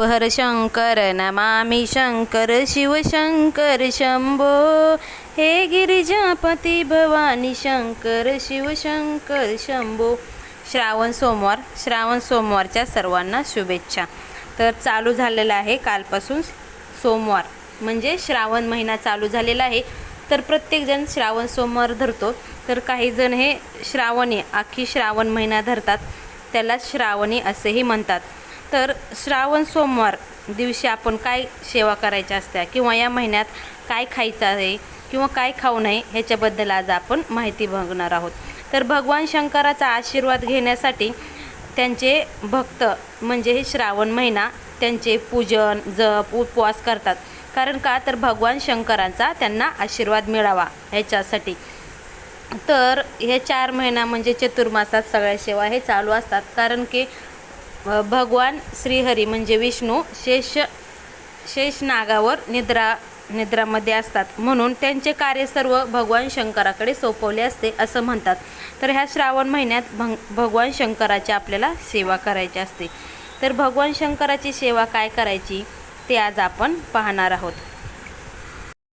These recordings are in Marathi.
हर शंकर नमामि शंकर शिवशंकर शंभो। हे गिरिजापती भवानी शंकर शिवशंकर शंभो। श्रावण सोमवार श्रावण सोमवारच्या सर्वांना शुभेच्छा. तर चालू झालेला आहे कालपासून सोमवार. म्हणजे श्रावण महिना चालू झालेला आहे. तर प्रत्येकजण श्रावण सोमवार धरतो. तर काही जण हे श्रावणी अख्खी श्रावण महिना धरतात. त्याला श्रावणी असेही म्हणतात. तर श्रावण सोमवार दिवशी आपण काय सेवा करायच्या असत्या किंवा या महिन्यात काय खायचं आहे किंवा काय खाऊ नये ह्याच्याबद्दल आज आपण माहिती बघणार आहोत. तर भगवान शंकराचा आशीर्वाद घेण्यासाठी त्यांचे भक्त म्हणजे हे श्रावण महिना त्यांचे पूजन जप उपवास करतात. कारण का? तर भगवान शंकरांचा त्यांना आशीर्वाद मिळावा ह्याच्यासाठी. तर हे चार महिना म्हणजे चतुर्मासात सगळ्या सेवा हे चालू असतात. कारण की भगवान श्रीहरी म्हणजे विष्णू शेष शेषनागावर निद्रा निद्रामध्ये असतात. म्हणून त्यांचे कार्य सर्व भगवान शंकराकडे सोपवले असते असं म्हणतात. तर ह्या श्रावण महिन्यात भंग भगवान शंकराची आपल्याला सेवा करायची असते. तर भगवान शंकराची सेवा काय करायची ते आज आपण पाहणार आहोत.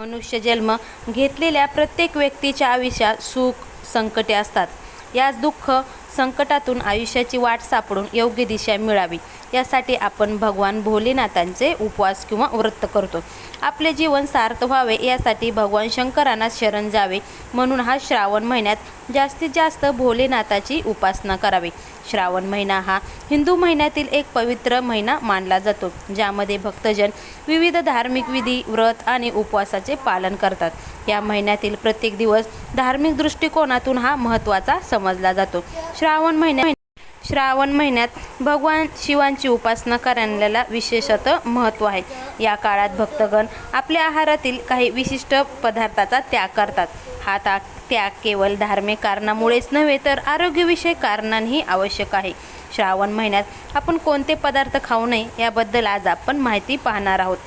मनुष्य जन्म घेतलेल्या प्रत्येक व्यक्तीच्या आयुष्यात सुख संकटे असतात. याच दुःख संकटातून आयुष्याची वाट सापडून योग्य दिशा मिळावी. यासाठी आपण भगवान भोलेनाथांचे उपवास किंवा व्रत करतो. आपले जीवन सार्थ व्हावे यासाठी भगवान शंकरांना शरण जावे म्हणून हा श्रावण महिन्यात जास्तीत जास्त भोलेनाथाची उपासना करावी. श्रावण महिना हा हिंदू महिन्यातील एक पवित्र महिना मानला जातो ज्यामध्ये भक्तजन विविध धार्मिक विधी व्रत आणि उपवासाचे पालन करतात. या महिन्यातील प्रत्येक दिवस धार्मिक दृष्टिकोनातून हा महत्त्वाचा समजला जातो. श्रावण महिन्या श्रावण महिन्यात भगवान शिवांची उपासना करण्याला विशेषतः महत्त्व आहे. या काळात भक्तगण आपल्या आहारातील काही विशिष्ट पदार्थाचा त्याग करतात. हा ता त्याग केवळ धार्मिक कारणामुळेच नव्हे तर आरोग्यविषयक कारणांही आवश्यक आहे. श्रावण महिन्यात आपण कोणते पदार्थ खाऊ नये याबद्दल आज आपण माहिती पाहणार आहोत.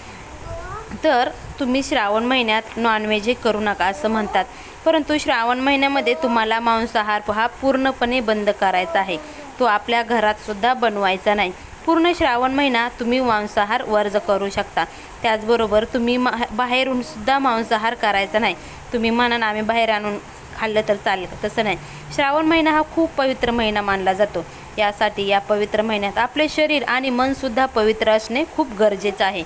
तर तुम्ही श्रावण महिन्यात नॉनव्हेज हे करू नका असं म्हणतात. परंतु श्रावण महिन्यामध्ये तुम्हाला मांसाहार हा पूर्णपणे बंद करायचा आहे. तो आपल्या घरातसुद्धा बनवायचा नाही. पूर्ण श्रावण महिना तुम्ही मांसाहार वर्ज करू शकता. त्याचबरोबर तुम्ही मा बाहेरूनसुद्धा मांसाहार करायचा नाही. तुम्ही म्हणा आम्ही बाहेर आणून खाल्लं तर चालेल तसं नाही. श्रावण महिना हा खूप पवित्र महिना मानला जातो. यासाठी या पवित्र महिन्यात आपले शरीर आणि मनसुद्धा पवित्र असणे खूप गरजेचं आहे.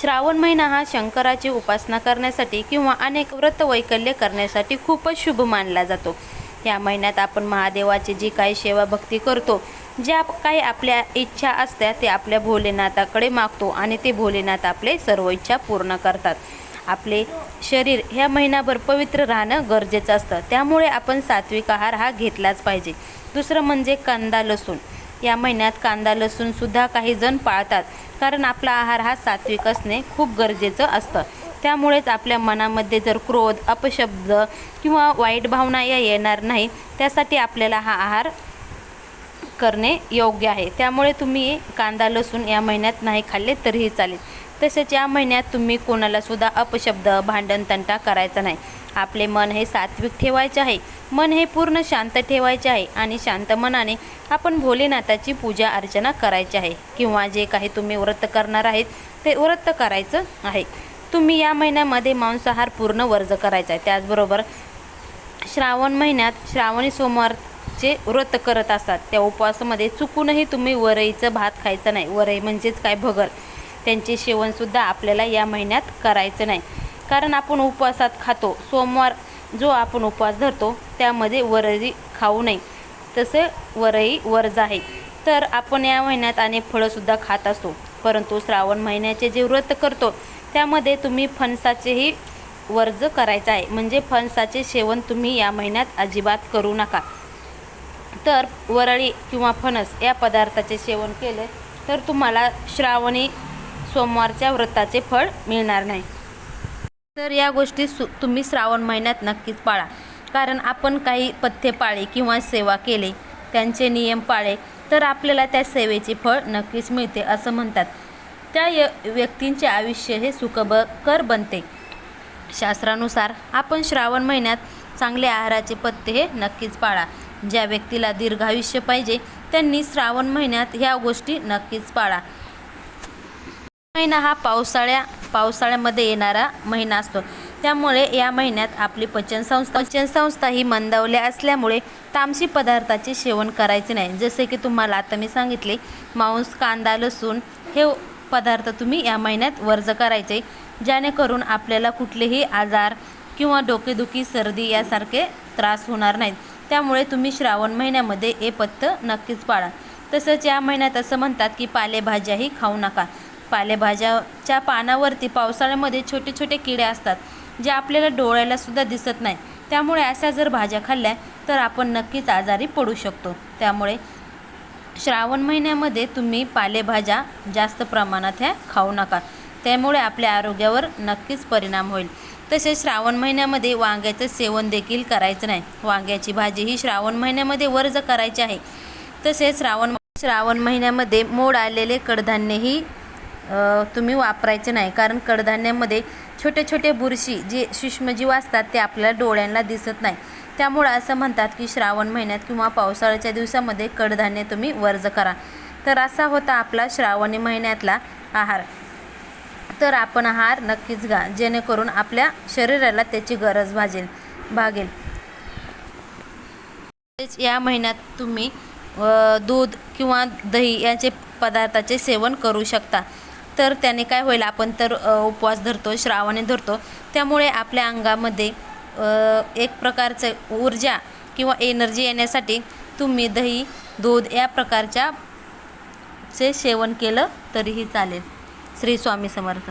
श्रावण महिना हा शंकराची उपासना करण्यासाठी किंवा अनेक व्रत वैकल्य करण्यासाठी खूपच शुभ मानला जातो. ह्या महिन्यात आपण महादेवाची जी काही सेवा भक्ती करतो ज्या काही आपल्या इच्छा असत्या ते आपल्या भोलेनाथाकडे मागतो आणि ते भोलेनाथ आपले सर्व इच्छा पूर्ण करतात. आपले शरीर ह्या महिनाभर पवित्र राहणं गरजेचं असतं. त्यामुळे आपण सात्विक आहार हा घेतलाच पाहिजे. दुसरं म्हणजे कांदा लसूण. या महिन्यात कांदा लसूणसुद्धा काही जण पाळतात कारण आपला आहार हा सात्विक असणे खूप गरजेचं असतं. त्यामुळेच आपल्या मनामध्ये जर क्रोध अपशब्द किंवा वाईट भावना या येणार नाही त्यासाठी आपल्याला हा आहार करणे योग्य आहे. त्यामुळे तुम्ही कांदा लसूण या महिन्यात नाही खाल्ले तरीही चालेल. तसेच या महिन्यात तुम्ही कोणालासुद्धा अपशब्द भांडण तंटा करायचा नाही. आपले मन हे सात्विक ठेवायचे आहे. मन हे पूर्ण शांत ठेवायचे आहे आणि शांत मनाने आपण भोलेनाथाची पूजा अर्चना करायची आहे. किंवा जे काही तुम्ही व्रत करणार आहेत ते व्रत करायचं आहे. तुम्ही या महिन्यामध्ये मांसाहार पूर्ण वर्ज करायचा आहे त्याचबरोबर श्रावण महिन्यात श्रावणी सोमवारचे व्रत करत असतात. त्या उपवासामध्ये चुकूनही तुम्ही वरईचं भात खायचं नाही. वरई म्हणजेच काय? भगर. त्यांचे सेवनसुद्धा आपल्याला या महिन्यात करायचं नाही. कारण आपण उपवासात खातो. सोमवार जो आपण उपवास धरतो त्यामध्ये वरई खाऊ नये. तसे वरई वर्ज आहे. तर आपण या महिन्यात अनेक फळंसुद्धा खात असतो. परंतु श्रावण महिन्याचे जे व्रत करतो त्यामध्ये तुम्ही फणसाचेही वर्ज करायचं आहे. म्हणजे फणसाचे सेवन तुम्ही या महिन्यात अजिबात करू नका. तर वरळी किंवा फणस या पदार्थाचे सेवन केले तर तुम्हाला श्रावणी सोमवारच्या व्रताचे फळ मिळणार नाही. तर या गोष्टी सु तुम्ही श्रावण महिन्यात नक्कीच पाळा. कारण आपण काही पथ्य पाळे किंवा सेवा केले त्यांचे नियम पाळे तर आपल्याला त्या सेवेचे फळ नक्कीच मिळते असं म्हणतात. त्या य व्यक्तींचे आयुष्य हे सुखबकर बनते. शास्त्रानुसार आपण श्रावण महिन्यात चांगले आहाराचे पत्ते हे नक्कीच पाळा. ज्या व्यक्तीला दीर्घायुष्य पाहिजे त्यांनी श्रावण महिन्यात ह्या गोष्टी नक्कीच पाळा. महिना हा पावसाळ्या पावसाळ्यामध्ये येणारा महिना असतो. त्यामुळे या महिन्यात आपली पचनसंस्था पचनसंस्था ही मंदावल्या असल्यामुळे तामसी पदार्थाचे सेवन करायचे नाही. जसे की तुम्हाला आता मी सांगितले मांस कांदा लसूण हे पदार्थ तुम्ही या महिन्यात वर्ज करायचे. जेणेकरून आपल्याला कुठलेही आजार किंवा डोकेदुखी सर्दी यासारखे त्रास होणार नाहीत. त्यामुळे तुम्ही श्रावण महिन्यामध्ये हे पथ्य नक्कीच पाळा. तसंच या महिन्यात असं म्हणतात की पालेभाज्याही खाऊ नका. पालेभाज्याच्या पानावरती पावसाळ्यामध्ये छोटे छोटे किडे असतात. जे आपल्याला डोळ्याला सुद्धा दिसत नाही. त्यामुळे अशा जर भाज्या खाल्ल्या तर आपण नक्कीच आजारी पडू शकतो. त्यामुळे श्रावण महिन्यामध्ये तुम्ही पालेभाज्या जास्त प्रमाणात ह्या खाऊ नका. त्यामुळे आपल्या आरोग्यावर नक्कीच परिणाम होईल. तसेच श्रावण महिन्यामध्ये वांग्याचं सेवन देखील करायचं नाही. वांग्याची भाजी ही श्रावण महिन्यामध्ये वर्ज करायची आहे तसेच श्रावण श्रावण महिन्यामध्ये मोड आलेले कडधान्यही तुम्ही वापरायचे नाही. कारण कडधान्यामध्ये छोटे छोटे बुरशी जे सूक्ष्मजीव असतात ते आपल्याला डोळ्यांना दिसत नाही. त्यामुळं असं म्हणतात की श्रावण महिन्यात किंवा पावसाळ्याच्या दिवसामध्ये कडधान्य तुम्ही वर्ज करा. तर असा होता आपला श्रावणी महिन्यातला आहार. तर आपण आहार नक्कीच घ्या जेणेकरून आपल्या शरीराला त्याची गरज भाजेल भागेल. तसेच या महिन्यात तुम्ही दूध किंवा दही याचे पदार्थाचे सेवन करू शकता. तर त्याने काय होईल आपण तर उपवास धरतो श्रावणे धरतो. त्यामुळे आपल्या अंगामध्ये एक प्रकारचं ऊर्जा किंवा एनर्जी येण्यासाठी तुम्ही दही दूध या प्रकारच्या चे सेवन केलं तरीही चालेल. श्री स्वामी समर्थ.